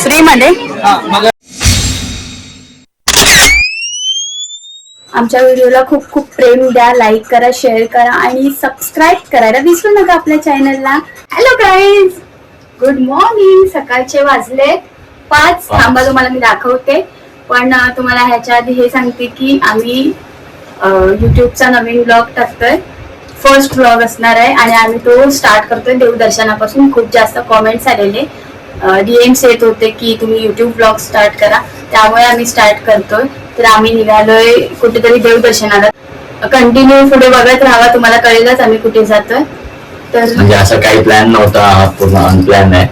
श्रीमध्ये आमच्या व्हिडिओला खूप खूप प्रेम द्या लाईक करा शेअर करा आणि सबस्क्राईब करायला विसरू नका आपल्या चॅनलला हॅलो गाईज गुड मॉर्निंग सकाळचे वाजले पाच. थांबा तुम्हाला मी दाखवते. पण तुम्हाला ह्याच्या आधी हे सांगते की आम्ही युट्यूबचा नवीन ब्लॉग टाकतोय. फर्स्ट ब्लॉग असणार आहे आणि आम्ही तो स्टार्ट करतोय देवदर्शनापासून. खूप जास्त कॉमेंट्स आलेले. डीएम्स येत होते की तुम्ही युट्यूब ब्लॉग स्टार्ट करा. त्यामुळे आम्ही स्टार्ट करतोय. तर आम्ही निघालोय कुठेतरी देवदर्शनाला. कंटिन्यू पुढे बघत राहावा तुम्हाला कळेलच आम्ही कुठे जातोय. तर म्हणजे असं काही प्लॅन नव्हता. हा पूर्ण अनप्लॅन आहे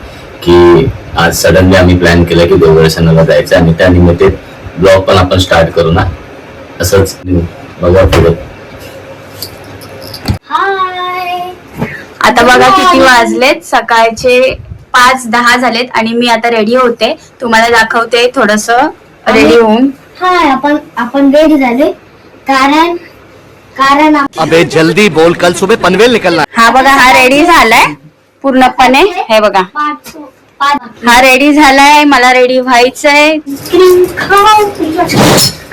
की आज सडनली आम्ही प्लॅन केलं की देवदर्शनाला जायचं आणि त्या निमित्त ब्लॉग पण आपण स्टार्ट करू ना. असंच बघा पुढे हाय आता बघा किती वाजलेत. सकाळचे पाच दहा झालेत आणि मी आता रेडी होते. तुम्हाला दाखवते थोडस रेडी होऊन. हाय आपण आपण रेडी झाले. कारण कारण अबे जल्दी बोल. कल सुबह पनवेल निकलना हा. बघा हा रेडी झालाय पूर्णपणे. हे बघा. हा रेडी झालाय. मला रेडी व्हायचंय. आईस्क्रीम खाऊ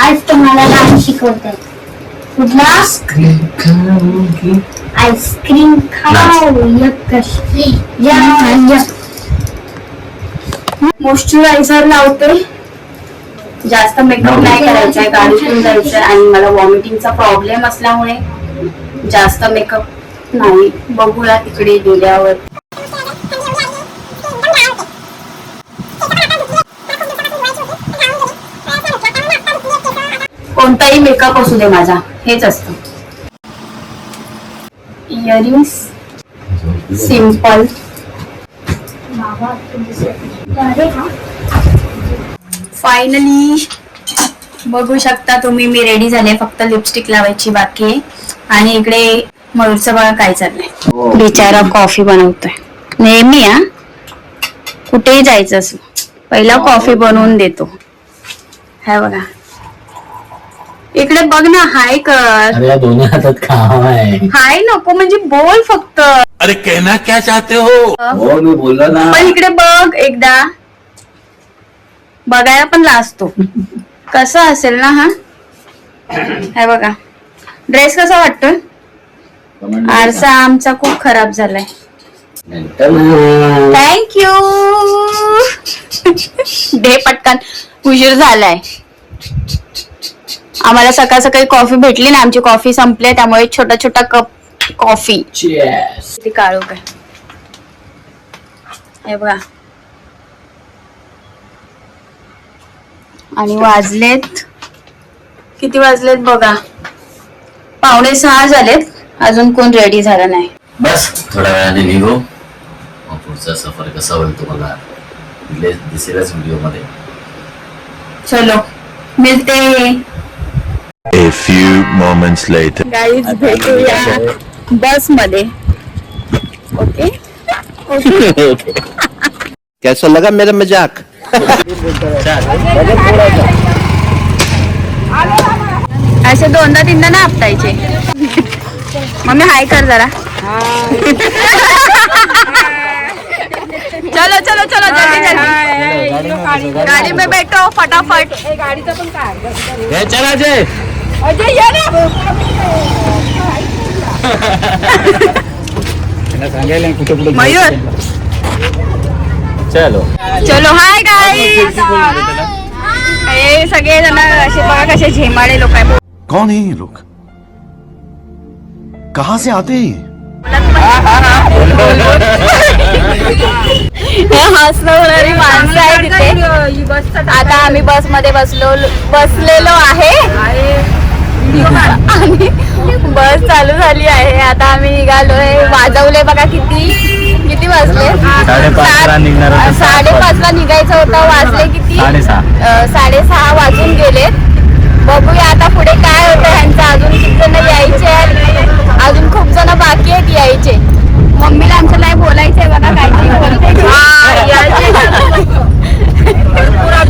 आज तुम्हाला गाणं शिकवते. कुठला आईस्क्रीम खाऊ एक कशी या- मॉइश्चरायझर लावते. जास्त मेकअप नाही करायचा आहे गाडीतून जायचंय आणि मला वॉमिटिंगचा प्रॉब्लेम असल्यामुळे जास्त मेकअप नाही. बघूया तिकडे गेल्यावर. कोणताही मेकअप असू दे माझा हेच असतं. इयरिंग्स सिंपल फायनली बघू शकता तुम्ही मी रेडी झाले. फक्त लिपस्टिक लावायची बाकी आहे. आणि इकडे मयूरचं बघा काय चाललंय? बिचारा कॉफी बनवतोय. नेहमी हा? कुठेही जायचं असू पहिला कॉफी बनवून देतो. हाय बघा. इकडे बघ ना हाय कर. अरे या दोन्ही हातात काम आहे. हाय नको म्हणजे बोल फक्त. अरे कहना क्या चाहते हो? हो मी बोललो ना. पण इकडे बघ एकदा. बघायला पण लाजतो. कसं असेल ना हा? हे बघा. ड्रेस कसा वाटतोय? आरसा आमचा खूप खराब झालाय. नंतर थँक्यू दे पटकन. उशीर झालाय. आम्हाला सकाळ सकाळी कॉफी भेटली ना आमची कॉफी संपली त्यामुळे छोटा छोटा कप कॉफी. किती काळू काय हे बघा. आणि वाजलेत. किती वाजलेत बघा? पावणे सहा झालेत. अजून कोण रेडी झालं नाही. बस थोड्या वेळाने निघू. मग पुढचा सफर कसा होईल तुम्हाला दिसेलच व्हिडिओमध्ये. चलो मिळते. A few moments later. Guys भेटूया बसमध्ये ओके? कैसा लगा मेरा मजाक? असे दोनदा तीनदा ना आपटायचे मम्मी हाय कर जरा. चलो चलो चलो जल्दी जल्दी. गाड़ी में बैठो फटाफट. चला जय. अजय ये ना. मयूर. चलो. चलो हाय गाईज हे सगळे जण असे बघा कसे झेमाळे लोक आहे कौन है ये लोग? कहाँ से आते हैं ये? हे हसवणारी माणसं आहे तिथे आता आम्ही बसमध्ये बसलो बसलेलो आहे. आणि बस चालू झाली आहे. आता आम्ही निघालोय. वाजवले बघा किती किती वाजले? होतं. साडेपाचला निघायचं होतं. वाजले किती? साडेसहा. वाजून गेलेत. बघूया आता पुढे काय होतं. ह्यांचं अजून किती जण यायचे अजून खूप जण बाकी आहेत यायचे. मम्मीला आमचं नाही बोलायचंय बघा काहीतरी बोलते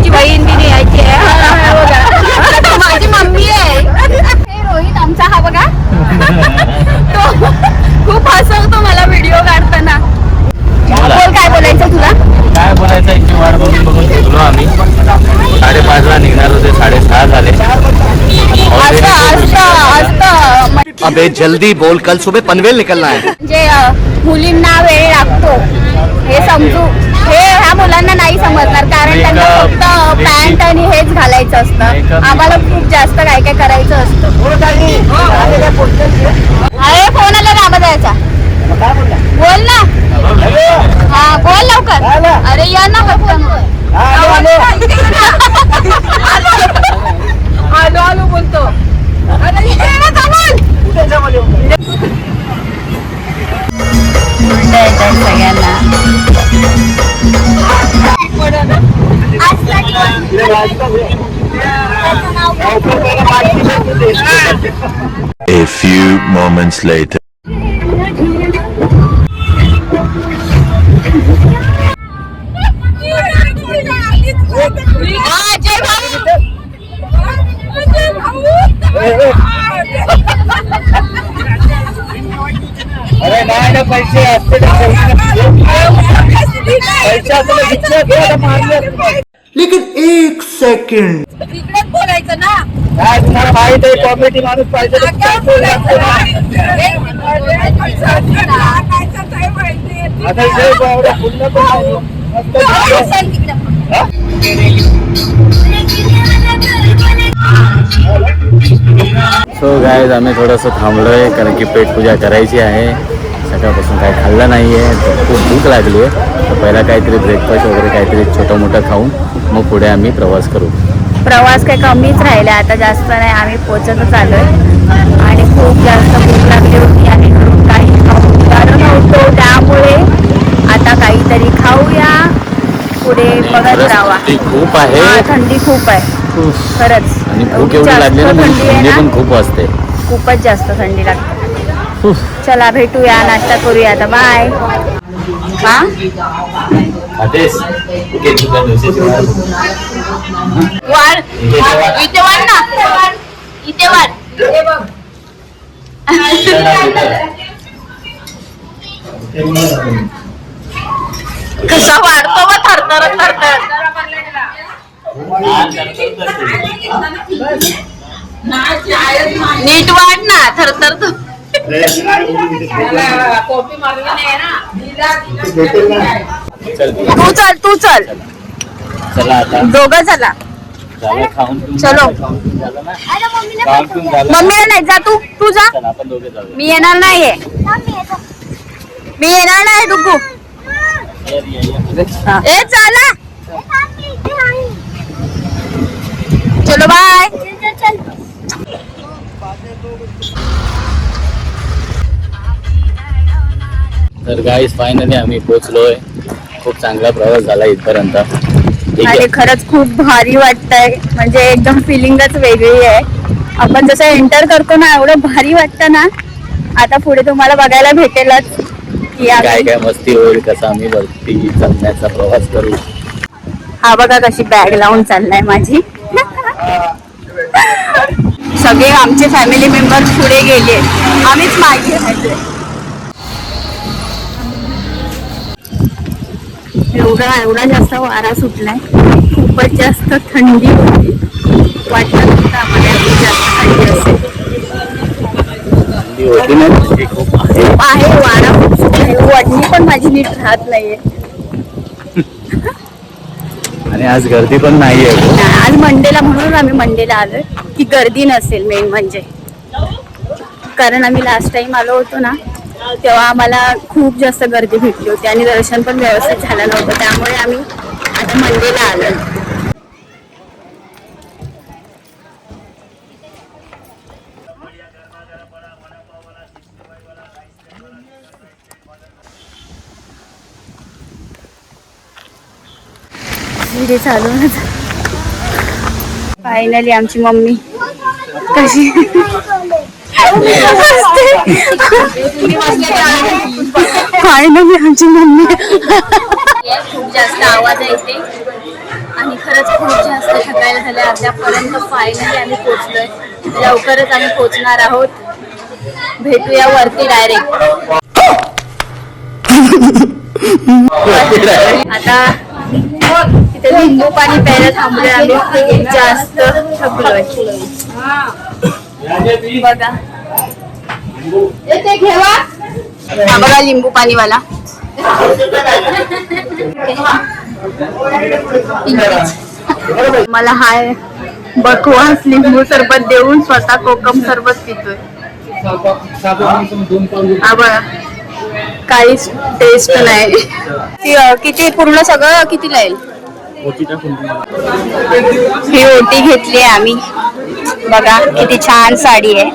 बहीण बिन यायची आहे हा, हा, बघा. माझी मम्मी आहे हे रोहित आमचा हा बघा तो खूप हसवतो मला व्हिडिओ अबे जल्दी बोल कल सुबह पनवेल निकलना है। म्हणजे अ, मुलींना वेळ लागतो हे समजू हे ह्या मुलांना नाही समजणार कारण त्यांना फक्त पॅन्ट आणि हेच घालायचं असतं. आम्हाला खूप जास्त काय काय करायचं असतं. अरे फोन आला कामा जायचा बोल ना. हा बोल लवकर. अरे या ना आलो moments later. हा, जय भाऊ लेकिन एक सेकंड इकडेच बोलायचं ना काय तुम्हाला माहीत आहे कॉमेडी माणूस पाहिजे? आता इथे एवढं पण नाही. मस्त. सो गायज आम्ही थोडंसं थांबलोय कारण की पेट पूजा करायची आहे. सकाळपासून काय खाल्लं नाही आहे तर खूप भूक लागली आहे तर पहिला काहीतरी ब्रेकफास्ट वगैरे काहीतरी छोटं मोठं खाऊन मग पुढे आम्ही प्रवास करू. प्रवास काही कमीच राहिला. आता जास्त नाही आम्ही पोचतच आलोय. आणि खूप जास्त भूक लागली होती आणि काही खाऊ नव्हतो. त्यामुळे आता काहीतरी खाऊया. पुढे बघत राहावा. ती खूप आहे. थंडी खूप आहे. खरंच. थंडी आहे पण खूप वाजते. खूपच जास्त थंडी लागते. चला भेटूया. नाश्ता करूया आता. बाय. हा? वाढ. इथे वाढ ना. इथे वाढ. कसा वाढतो व थरथरत थरथरत नीट वाढ ना थरथर तू चल तू चल. चला आता. दोघं चला झालं खाऊन पिऊन चलो. झालं ना? खाऊन पिऊन झालं. मम्मीला नाही जा तू. तू जा. चला आपण दोघे जाऊया. मी येणार नाहीये. मी येणार नाही डुगू ये, ये, ये. ए चला चलो बाय. तर गाईज फायनली आम्ही पोचलोय खूप चांगला प्रवास झाला इथपर्यंत. आणि खरंच खूप भारी वाटतंय. म्हणजे एकदम फिलिंगच वेगळी आहे. आपण जसं एंटर करतो ना एवढं भारी वाटतं ना. आता पुढे तुम्हाला बघायला भेटेलच की काय आम्ही काय मस्ती होईल कसा आम्ही वरती चढण्याचा प्रवास करू. हा बघा कशी बॅग लावून चाललाय माझी. सगळे आमचे फॅमिली मेंबर पुढे गेले. आम्हीच मागे राहिलोय एवढा एवढा जास्त वारा सुटलाय खूपच जास्त थंडी होती. वाटत आम्हाला जास्त थंडी असेल. खूप आहे. वारा खूप सुटलाय. वडणी पण माझी नीट राहत नाहीये. आणि आज गर्दी पण नाहीये. नाही, आज मंडेला म्हणून आम्ही मंडेला आलोय की गर्दी नसेल मेन म्हणजे. कारण आम्ही लास्ट टाइम आलो होतो ना तेव्हा आम्हाला खूप जास्त गर्दी भेटली होती आणि दर्शन पण व्यवस्थित झालं नव्हतं. त्यामुळे आम्ही आता मंदिरला आलो. चालू फायनली आमची मम्मी कशी? फायनली आमची मम्मी. खूप जास्त आवाज येते आणि खरंच खूप जास्त थकायला झाले अर्ध्यापर्यंत फायनली आम्ही पोचलोय लवकरच आम्ही पोचणार आहोत. भेटूया वरती डायरेक्ट आता तिथे लिंबू पाणी प्यायला थांबलोय आम्ही. खूप जास्त थकलोय. बघा. ते घेवा. हा बघा लिंबू पाणीवाला. मला हाय. बकवास लिंबू सरबत देऊन स्वतः कोकम सरबत पितोय. हा बघा. काहीच टेस्ट नाही. ती, अं, किती पूर्ण सगळं किती लागेल ही ओटी घेतली आम्ही. बघा किती छान साडी आहे.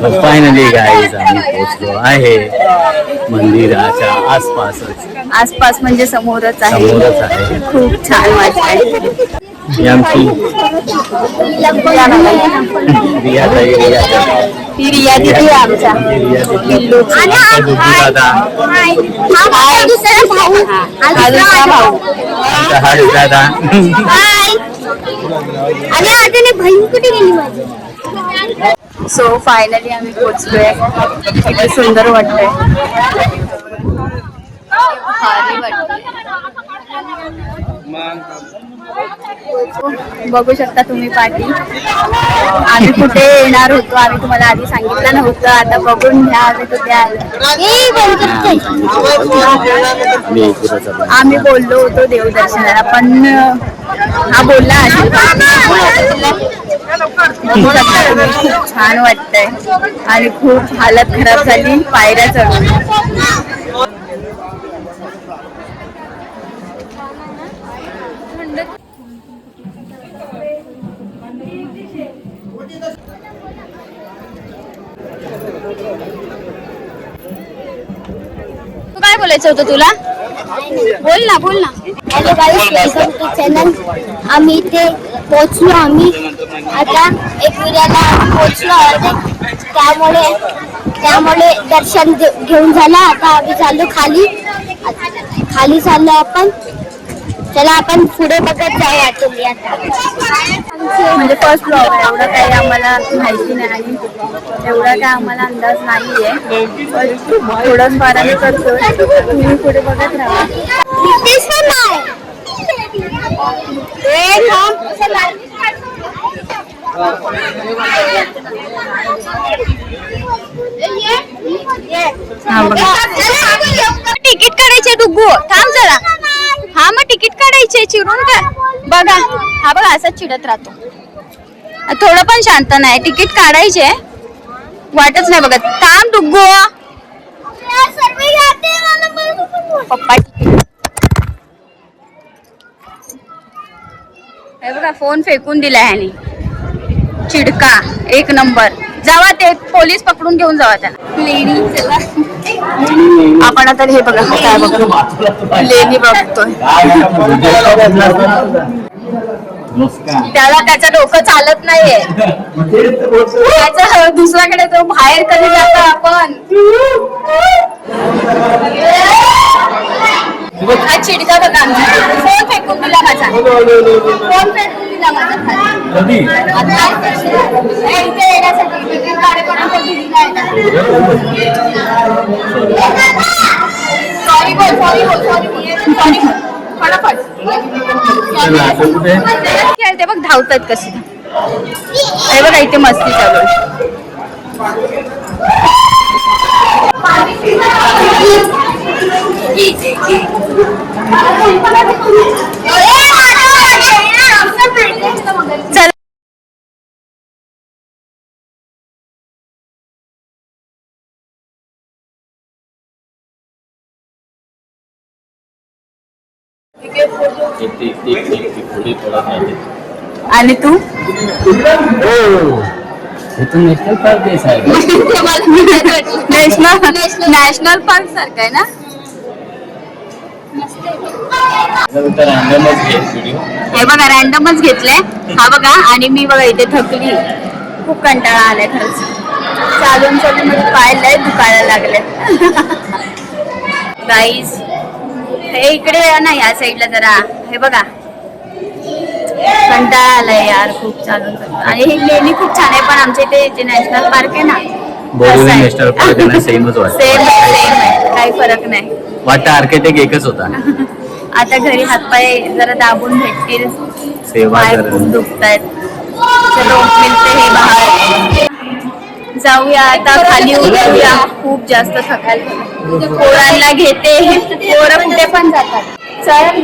फायनली गाईज आम्ही पोहोचलो आहे मंदिराच्या आसपासच. आसपास म्हणजे समोरच आहे. समोरच आहे. खूप छान वाटतंय. ही आमची. ही रिया दिदी आहे. आमच्या दादा हा दुसरा भाऊ. हा दादा. आणि आता कुठे गेली माझी? सो फायनली आम्ही पोहोचलोय किती सुंदर वाटतंय. भारी वाटतंय. बघू शकता तुम्ही पाठी. आम्ही कुठे येणार होतो आम्ही तुम्हाला आधी सांगितलं नव्हतं. आता बघून घ्या आम्ही कुठे आलो. आम्ही बोललो होतो देवदर्शनाला पण हा बोलला खूप छान वाटतंय. आणि खूप हालत खराब झाली. पायऱ्या चढून. काय बोलायचं होतं तुला? बोल ना बोल ना. हॅलो टू चॅनल आम्ही इथे पोहोचलो आम्ही. आता एक विड्याला आहोत. त्यामुळे त्यामुळे दर्शन घे- घेऊन झालं. आता आम्ही चाललो खाली. खाली चाललो आपण. चला आपण पुढे बघत जाऊ आता. म्हणजे फर्स्ट ब्लॉग आहे. एवढं काही आम्हाला माहिती नाही. एवढा काही आम्हाला अंदाज नाहीये. थोडंच फार आम्ही करतोय. तुम्ही पुढे बघत राहा. हा तिकीट काढायचे डुग्गू थांब जरा. हा मग तिकीट काढायचे चिडून का? बघा. हा बघा असाच चिडत राहतो. थोडं पण शांत नाही. तिकीट काढायचे. वाटच नाही बघत. थांब डुग्गू पप्पा. हे बघा फोन फेकून दिला ह्याने. चिडका एक नंबर. जावा ते पोलीस पकडून घेऊन जावा त्याला. लेणी चला. आपण आता हे बघा काय बघा लेणी बघतोय. त्याला त्याचं डोकं चालत नाहीये. त्याचं दुसऱ्याकडे तो बाहेर कधी जातो आपण? हा चिडका बघा आमचा. फोन फेकून दिला माझा. फोन फेकून दिला माझा खाली. आता हे इथे येण्यासाठी. तिकीट काढेपर्यंत दिलेला सॉरी बोल सॉरी बोल सॉरी बोल. सॉरी बोल. खेळते बघ धावतात कसे. हे बघा इथे मस्ती चालू आहे. आणि तू? हे. National park national national park सारखं आहे ना? हे बघा रॅन्डमच घेतलंय. हा बघा आणि मी बघा इथे थकली. खूप कंटाळा आलाय खरंच. चालून चालून पाय लय दुखायला लागले गाईज हे इकडे या ना या साईडला जरा. हे बघा. कंटाळा आलाय यार खूप चालून आणि ही लेणी खूप छान आहे पण आमच्या इथे जे नॅशनल पार्क आहे ना बोरिवली नॅशनल पार्क आहे. ना सेमच वाटतं. सेम सेम आहे. काही फरक नाही. वाटतं आर्किटेक्ट एकच होता. आता घरी हातपाय जरा दाबून भेटतील. सेवा. खूप दुखतायत. चलो मिलते हे बाहेर. जाऊया आता खाली उतरूया. खूप जास्त थकायला. पोरांना घेते पोरं कुठे पण जातात. चल.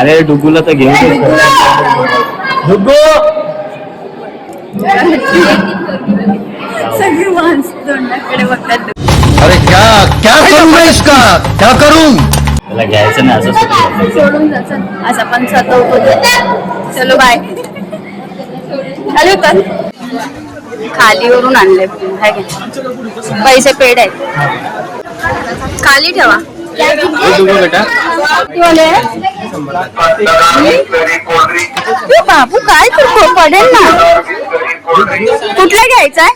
अरे डुगूला तर घेऊन डुगू! सगळी माणसं तोंडाकडे बघतात. अरे क्या क्या करूं मैं इसका? क्या करूं? त्याला घ्यायचं नाही असं. सोडून जा चल. असं पण सतवतो चलो बाय खाली उतर खालीवरून आणले. पैसे पेड आहेत. खाली ठेवा. हे बाबू काय करतो पडेल ना. कुठले घ्यायचंय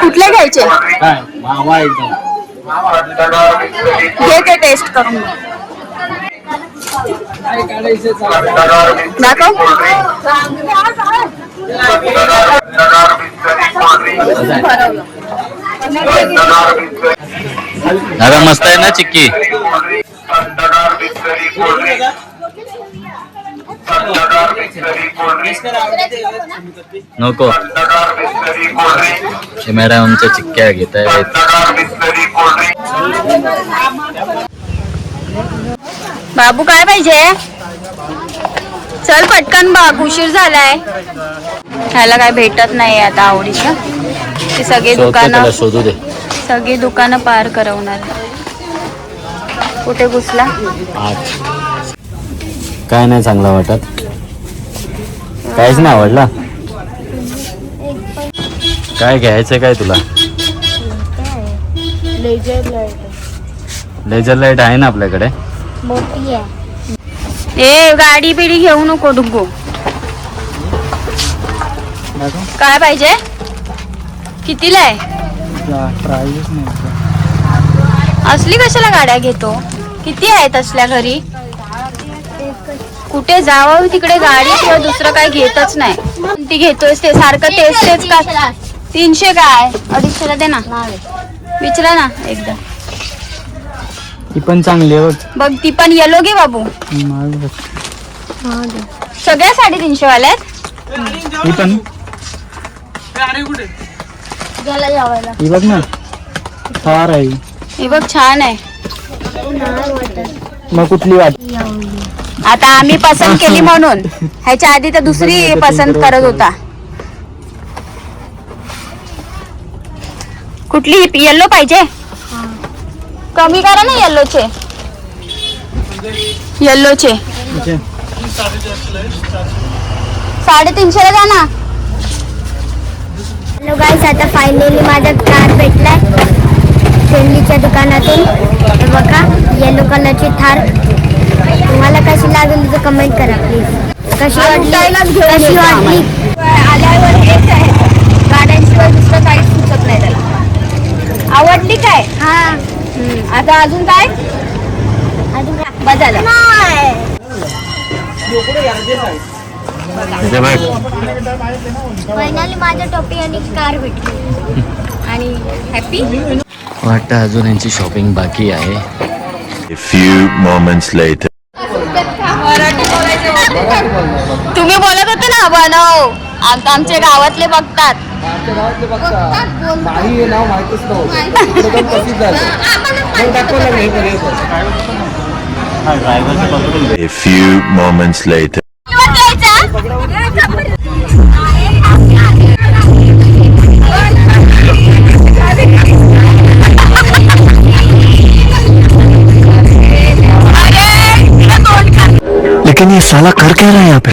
कुठले घ्यायचे? काय घे ते टेस्ट करून. दाखव. दादा मस्त आहे ना चिक्की? नको. हे मॅडम आमच्या चिक्क्या घेत आहेत. बाबू काय पाहिजे? चल पटकन बघ उशीर झालाय. ह्याला काय भेटत नाही आता आवडीचं. ती सगळी दुकानं शोधू दे. सगळी दुकानं पार करवणार. कुठे घुसला? काय नाही चांगला वाटत. काहीच नाही आवडला? काय घ्यायचं काय तुला? लेझर लाइट आहे ना आपल्याकडे? मोठी आहे. ए गाडी बिडी घेऊ नको डुग्गू काय पाहिजे? कितीला आहे. असली कशाला गाड्या घेतो? किती आहेत असल्या घरी? कुठे जावं तिकडे गाडी किंवा दुसरं काय घेतच नाही. ती घेतोयस ते सारखं तेच तेच का? तीनशे काय? अडीचशेला दे ना. विचारा ना एकदा. ती पण चांगली आहे बघ. बघ ती पण येलो घे बाबू. बघ. सगळ्या साडेतीनशे वाल्या आहेत? ही पण? गेला जेवायला ही बघ ना. फार आहे ही. बघ छान आहे. मग कुठली वाट? आता आम्ही पसंत केली म्हणून. ह्याच्या आधी तर दुसरी पसंत करत होता. कुठली? येल्लो पाहिजे? कमी करा ना येल्लोचे येल्लोचे साडेतीनशेला द्या ना. हॅलो गाईस आता फायनली माझा कार भेटलाय. शेंडीच्या दुकानातून. हे बघा येलो कलरची थार. तुम्हाला कशी लागली तर कमेंट करा प्लीज कशी वाटली? कशी वाटली? आल्यावर हेच आहे. गाड्यांशिवाय दुसरं काहीच सुचत नाही त्याला. आवडली काय? हा. आता अजून काय? अजून बस झालं नाही. इथे बघ. फायनली माझ्या टोपी आणि कार भेटली. आणि हॅपी वाटतं अजून यांची शॉपिंग बाकी आहे. A few moments later. तुम्ही बोलत होते ना बनव. आता आमचे गावातले बघतात. नाही हे नाव माहितच नव्हतं. पण दाखवलं हे बघायचं. A few moments later. लेकिन ये साला कर क्या रहा है यहाँ पे?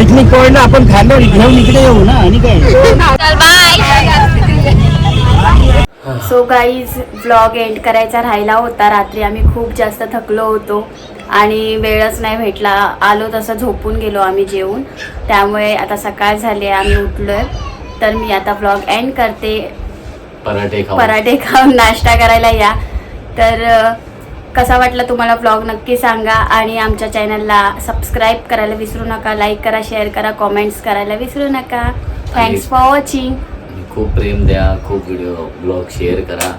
पिकनिक पॉइंटला आपण खाल्लो घेऊन इकडे येऊ ना आणि काय? सो गाईज व्लॉग एंड करायचा राहिला होता. रात्री आम्ही खूप जास्त थकलो होतो आणि वेळच नाही भेटला. आलो तसं झोपून गेलो आम्ही जेवून. त्यामुळे आता सकाळ झाली आहे आम्ही उठलोय. तर मी आता व्लॉग एंड करते. पराठे खाऊ पराठे खाऊन नाश्ता करायला या. तर कसा वाटला तुम्हाला व्लॉग नक्की सांगा आणि आमच्या चॅनलला सबस्क्राईब करायला विसरू नका लाईक करा शेअर करा कॉमेंट्स करायला विसरू नका. थँक्स फॉर वॉचिंग खूप प्रेम द्या खूप व्हिडिओ ब्लॉग शेअर करा.